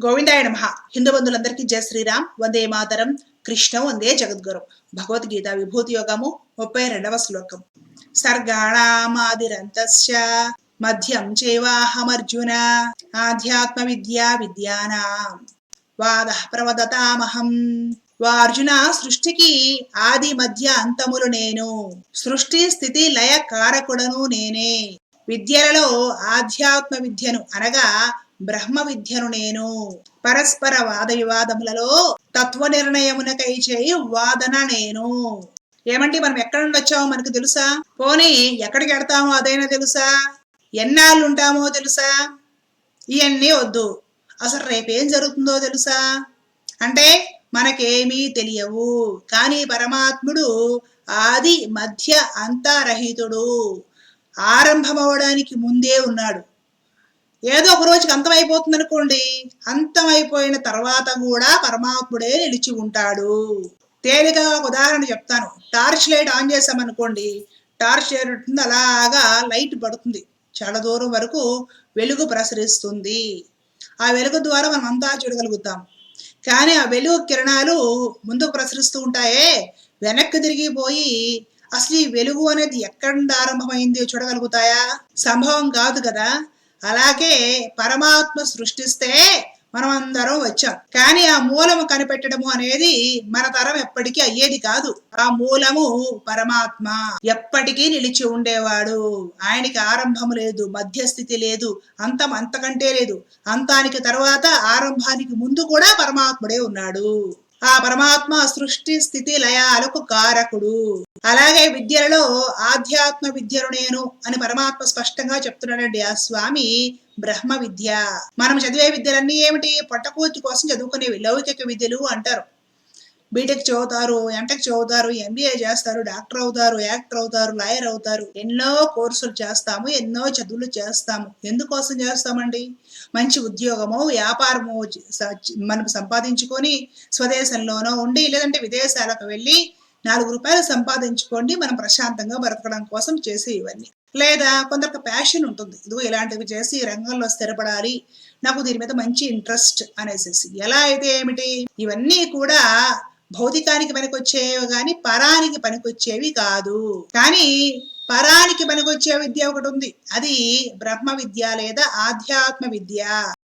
గోవిందాయ నమ. హిందూ బంధువులందరికీ జయ శ్రీరామ్. వందే మాతరం. కృష్ణ వందే జగద్గురు. భగవద్గీత విభూతి యోగము ముప్పై రెండవ శ్లోకం. సర్గాణామాదిరంతస్య మధ్యం చేవాహమర్జున ఆధ్యాత్మ విద్యా విద్యానాం. వాద ప్రవదతామహం. వా అర్జున సృష్టికి ఆది మధ్య అంతములు నేను. సృష్టి స్థితి లయ కారకుడను నేనే. విద్యలలో ఆధ్యాత్మ విద్యను అనగా బ్రహ్మ విద్యను నేను పరస్పర వాద వివాదములలో తత్వ నిర్ణయమునకై చేయి వాదన నేను. ఏమంటే మనం ఎక్కడ నుండి వచ్చామో మనకు తెలుసా? పోనీ ఎక్కడికి వెడతామో అదైనా తెలుసా? ఎన్నాళ్ళు ఉంటామో తెలుసా? ఇవన్నీ వద్దు. అసలు రేపేం జరుగుతుందో తెలుసా? అంటే మనకేమీ తెలియవు. కానీ పరమాత్ముడు ఆది మధ్య అంతరహితుడు. ఆరంభమవడానికి ముందే ఉన్నాడు. ఏదో ఒక రోజుకి అంతమైపోతుంది అనుకోండి. అంతమైపోయిన తర్వాత కూడా పరమాత్ముడే నిలిచి ఉంటాడు. తేలికగా ఒక ఉదాహరణ చెప్తాను. టార్చ్ లైట్ ఆన్ చేసామనుకోండి టార్చ్ లైట్ ఉంటుంది అలాగా లైట్ పడుతుంది. చాలా దూరం వరకు వెలుగు ప్రసరిస్తుంది. ఆ వెలుగు ద్వారా మనం అంతా చూడగలుగుతాం. కానీ ఆ వెలుగు కిరణాలు ముందుకు ప్రసరిస్తూ ఉంటాయే. వెనక్కి తిరిగిపోయి అసలు ఈ వెలుగు అనేది ఎక్కడ నుండి ఆరంభమైంది చూడగలుగుతాయా? సంభవం కాదు కదా. అలాగే పరమాత్మ సృష్టిస్తే మనం అందరం వచ్చాం. కానీ ఆ మూలము కనిపెట్టడము అనేది మన తరం ఎప్పటికీ అయ్యేది కాదు. ఆ మూలము పరమాత్మ. ఎప్పటికీ నిలిచి ఉండేవాడు. ఆయనకి ఆరంభము లేదు మధ్యస్థితి లేదు అంతం అంతకంటే లేదు. అంతానికి తర్వాత ఆరంభానికి ముందు కూడా పరమాత్ముడే ఉన్నాడు. ఆ పరమాత్మ సృష్టి స్థితి లయాలకు కారకుడు. అలాగే విద్యలలో ఆధ్యాత్మ విద్యను నేను అని పరమాత్మ స్పష్టంగా చెప్తున్నాడండి ఆ స్వామి బ్రహ్మ విద్య. మనం చదివే విద్యలన్నీ ఏమిటి? పొట్టకూర్చి కోసం చదువుకునేవి లౌకిక విద్యలు అంటారు. బీటెక్ చదువుతారు ఎంటెక్ చదువుతారు ఎంబీఏ చేస్తారు డాక్టర్ అవుతారు యాక్టర్ అవుతారు లాయర్ అవుతారు. ఎన్నో కోర్సులు చేస్తాము ఎన్నో చదువులు చేస్తాము. ఎందుకోసం చేస్తామండి? మంచి ఉద్యోగమో వ్యాపారమో మనం సంపాదించుకొని స్వదేశంలోనో ఉండి లేదంటే విదేశాలకు వెళ్ళి నాలుగు రూపాయలు సంపాదించుకోండి మనం ప్రశాంతంగా బ్రతకడం కోసం చేసే ఇవన్నీ లేదా కొందరికి ప్యాషన్ ఉంటుంది. ఇదిగో ఇలాంటివి చేసి రంగంలో స్థిరపడాలి నాకు దీని మీద మంచి ఇంట్రెస్ట్ అనేసి ఎలా అయితే ఏమిటి? ఇవన్నీ కూడా భౌతికానికి పనికొచ్చేవి కానీ పరానికి పనికొచ్చేవి కాదు. కానీ పరానికి పనికొచ్చే విద్య ఒకటి ఉంది. అది బ్రహ్మ విద్య లేదా ఆధ్యాత్మ విద్య.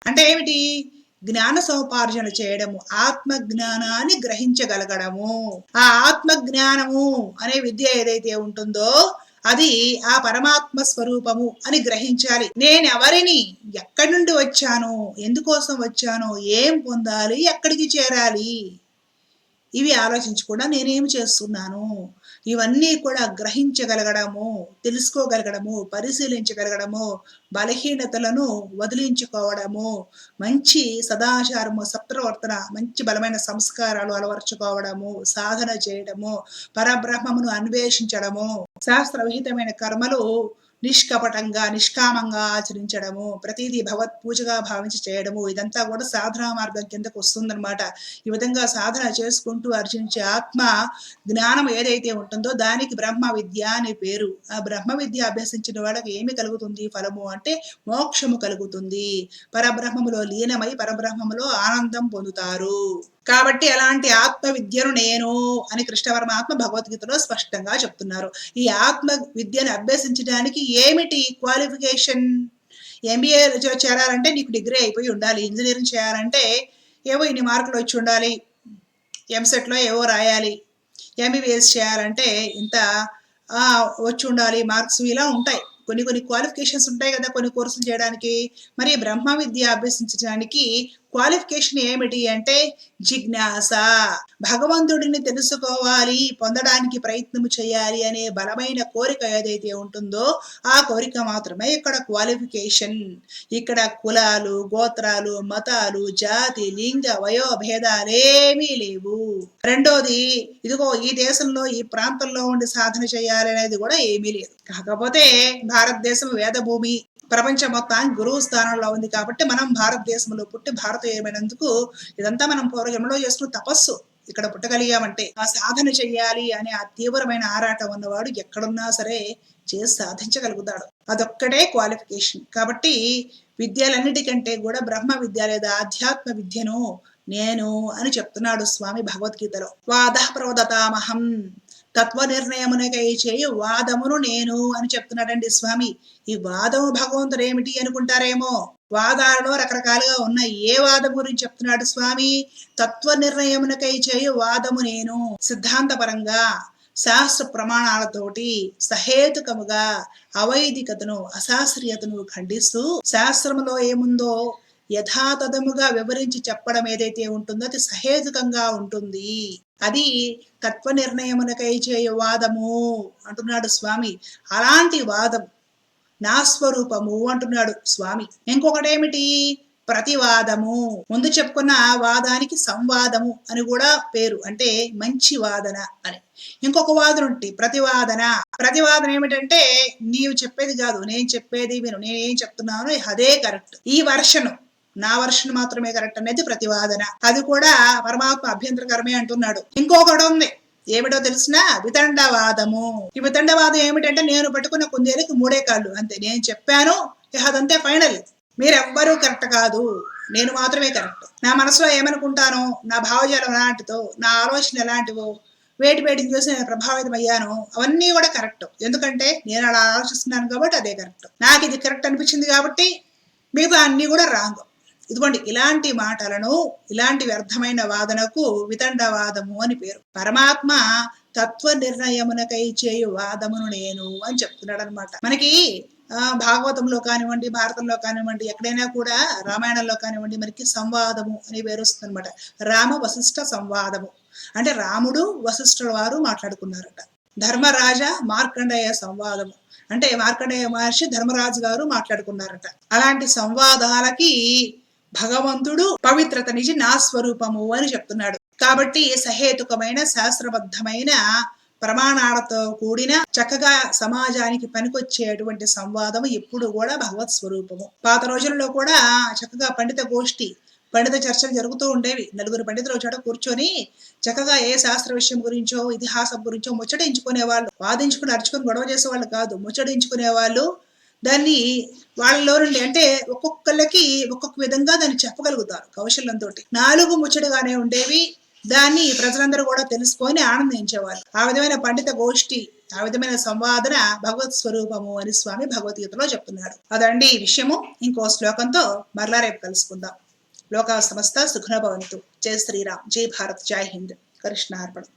అంటే ఏమిటి? జ్ఞాన సముపార్జన చేయడము ఆత్మ జ్ఞానాన్ని గ్రహించగలగడము. ఆ ఆత్మ జ్ఞానము అనే విద్య ఏదైతే ఉంటుందో అది ఆ పరమాత్మ స్వరూపము అని గ్రహించాలి. నేను ఎవరిని ఎక్కడి నుండి వచ్చాను? ఎందుకోసం వచ్చాను? ఏం పొందాలి? ఎక్కడికి చేరాలి? ఇవి ఆలోచించి కూడా నేనేం చేస్తున్నాను? ఇవన్నీ కూడా గ్రహించగలగడము తెలుసుకోగలగడము పరిశీలించగలగడము బలహీనతలను వదిలించుకోవడము మంచి సదాచారము సప్రవర్తన మంచి బలమైన సంస్కారాలు అలవర్చుకోవడము సాధన చేయడము పరబ్రహ్మమును అన్వేషించడము శాస్త్రవిహితమైన కర్మలు నిష్కపటంగా నిష్కామంగా ఆచరించడము ప్రతిదీ భగవత్ పూజగా భావించి చేయడము ఇదంతా కూడా సాధన మార్గం కిందకు వస్తుందన్నమాట. ఈ విధంగా సాధన చేసుకుంటూ అర్జించే ఆత్మ జ్ఞానం ఏదైతే ఉంటుందో దానికి బ్రహ్మ విద్య అనే పేరు. ఆ బ్రహ్మ విద్య అభ్యసించిన వాళ్ళకి ఏమి కలుగుతుంది ఫలము అంటే మోక్షము కలుగుతుంది. పరబ్రహ్మములో లీనమై పరబ్రహ్మములో ఆనందం పొందుతారు. కాబట్టి అలాంటి ఆత్మ విద్యను నేను అని కృష్ణ ఆత్మ భగవద్గీతలో స్పష్టంగా చెప్తున్నారు. ఈ ఆత్మ విద్యను అభ్యసించడానికి ఏమిటి క్వాలిఫికేషన్ ఎంబీఏ చేరాలంటే నీకు డిగ్రీ అయిపోయి ఉండాలి. ఇంజనీరింగ్ చేయాలంటే ఏవో ఇన్ని మార్కులు వచ్చి ఉండాలి. ఎంసెట్లో ఏవో రాయాలి. ఎంబీబీఎస్ చేయాలంటే ఇంత వచ్చి ఉండాలి. మార్క్స్ ఇలా ఉంటాయి. కొన్ని కొన్ని క్వాలిఫికేషన్స్ ఉంటాయి కదా కొన్ని కోర్సులు చేయడానికి. మరి బ్రహ్మ విద్య అభ్యసించడానికి క్వాలిఫికేషన్ ఏమిటి అంటే జిజ్ఞాస. భగవంతుడిని తెలుసుకోవాలి పొందడానికి ప్రయత్నం చేయాలి అనే బలమైన కోరిక ఏదైతే ఉంటుందో ఆ కోరిక మాత్రమే ఇక్కడ క్వాలిఫికేషన్. ఇక్కడ కులాలు గోత్రాలు మతాలు జాతి లింగ వయోభేదాలేమీ లేవు. రెండోది ఇదిగో ఈ దేశంలో ఈ ప్రాంతంలో ఉండి సాధన చేయాలి అనేది కూడా ఏమీ లేదు. కాకపోతే భారతదేశం వేదభూమి. ప్రపంచం మొత్తానికి గురువు స్థానంలో ఉంది కాబట్టి మనం భారతదేశంలో పుట్టి భారతీయమైనందుకు ఇదంతా మనం పూర్వజంలో చేసుకున్న తపస్సు. ఇక్కడ పుట్టగలిగామంటే ఆ సాధన చెయ్యాలి అనే ఆ తీవ్రమైన ఆరాటం ఉన్నవాడు ఎక్కడున్నా సరే చేసి సాధించగలుగుతాడు. అదొక్కడే క్వాలిఫికేషన్ కాబట్టి విద్యలన్నిటికంటే కూడా బ్రహ్మ విద్య లేదా ఆధ్యాత్మ విద్యను నేను అని చెప్తున్నాడు స్వామి భగవద్గీతలో. వాద ప్రవదతామహం. తత్వ నిర్ణయమునకై చేయు వాదమును నేను అని చెప్తున్నాడండి స్వామి. ఈ వాదము భగవంతుడు ఏమిటి అనుకుంటారేమో? వాదాలలో రకరకాలుగా ఉన్నాయి ఏ వాదం గురించి చెప్తున్నాడు స్వామి? తత్వ నిర్ణయమునకై చేయు వాదము నేను సిద్ధాంతపరంగా శాస్త్ర ప్రమాణాలతోటి సహేతుకముగా అవైదికతను అశాస్త్రీయతను ఖండిస్తూ శాస్త్రములో ఏముందో యథాతథముగా వివరించి చెప్పడం ఏదైతే ఉంటుందో అది సహేతుకంగా ఉంటుంది. అది తత్వ నిర్ణయమునకై చేయ వాదము అంటున్నాడు స్వామి. అలాంటి వాదం నా స్వరూపము అంటున్నాడు స్వామి. ఇంకొకటేమిటి ప్రతివాదము. ముందు చెప్పుకున్న వాదానికి సంవాదము అని కూడా పేరు. అంటే మంచి వాదన అని. ఇంకొక వాదన ఉంటే ప్రతివాదన. ప్రతివాదన ఏమిటంటే నీవు చెప్పేది కాదు. నేను చెప్పేది విను. నేనేం చెప్తున్నాను అదే కరెక్ట్. ఈ వర్షను నా వర్షన్ మాత్రమే కరెక్ట్ అనేది ప్రతివాదన. అది కూడా పరమాత్మ అభ్యంతరకరమే అంటున్నాడు. ఇంకొకడు ఉంది. ఏమిటో తెలిసిన వితండవాదము. ఈ వితండవాదం ఏమిటంటే నేను పట్టుకున్న కుందేలకు మూడే కాళ్ళు. అంతే నేను చెప్పాను ఇక అదంతే ఫైనల్. మీరెవ్వరూ కరెక్ట్ కాదు. నేను మాత్రమే కరెక్ట్. నా మనసులో ఏమనుకుంటానో నా భావజాలం ఎలాంటిదో నా ఆలోచన ఎలాంటివో వేటి వేటిని చూసి నేను ప్రభావితం అయ్యాను అవన్నీ కూడా కరెక్ట్. ఎందుకంటే నేను అలా ఆలోచిస్తున్నాను కాబట్టి అదే కరెక్ట్. నాకు ఇది కరెక్ట్ అనిపించింది కాబట్టి మిగతా అన్ని కూడా రాంగ్. ఇదిగోండి ఇలాంటి మాటలను ఇలాంటి వ్యర్థమైన వాదనకు వితండవాదము అని పేరు. పరమాత్మ తత్వ నిర్ణయమునకై చేయు వాదమును నేను అని చెప్తున్నాడు అనమాట మనకి భాగవతంలో కానివ్వండి భారతంలో కానివ్వండి ఎక్కడైనా కూడా రామాయణంలో కానివ్వండి మనకి సంవాదము అని పేరు వస్తుంది అనమాట రామ వశిష్ఠ సంవాదము. అంటే రాముడు వశిష్ఠుల వారు మాట్లాడుకున్నారట. ధర్మరాజ మార్కండేయ సంవాదము. అంటే మార్కండేయ మహర్షి ధర్మరాజు గారు మాట్లాడుకున్నారట. అలాంటి సంవాదాలకి భగవంతుడు పవిత్రత నిజి నా స్వరూపము అని చెప్తున్నాడు. కాబట్టి సహేతుకమైన శాస్త్రబద్ధమైన ప్రమాణాలతో కూడిన చక్కగా సమాజానికి పనికొచ్చేటువంటి సంవాదం ఎప్పుడు కూడా భగవత్ స్వరూపము. పాత రోజుల్లో కూడా చక్కగా పండిత గోష్ఠి పండిత చర్చలు జరుగుతూ ఉండేవి. నలుగురు పండితులు చోట కూర్చొని చక్కగా ఏ శాస్త్ర విషయం గురించో ఇతిహాసం గురించో ముచ్చటించుకునే వాళ్ళు వాదించుకుని అరుచుకుని గొడవ చేసేవాళ్ళు కాదు ముచ్చటించుకునే వాళ్ళు దాన్ని వాళ్ళలో నుండి అంటే ఒక్కొక్కళ్ళకి ఒక్కొక్క విధంగా దాన్ని చెప్పగలుగుతారు కౌశల్యంతో నాలుగు ముచ్చటగానే ఉండేవి. దాన్ని ప్రజలందరూ కూడా తెలుసుకొని ఆనందించేవారు. ఆ విధమైన పండిత గోష్ఠి ఆ విధమైన సంవాదన భగవత్ స్వరూపము అని స్వామి భగవద్గీతలో చెప్తున్నాడు. అదండి ఈ విషయము. ఇంకో శ్లోకంతో మరలా రేపు కలుసుకుందాం. లోకా సమస్త సుఖనభవంతు జై శ్రీరామ్. జై భారత్. జై హింద్. కృష్ణార్పణం.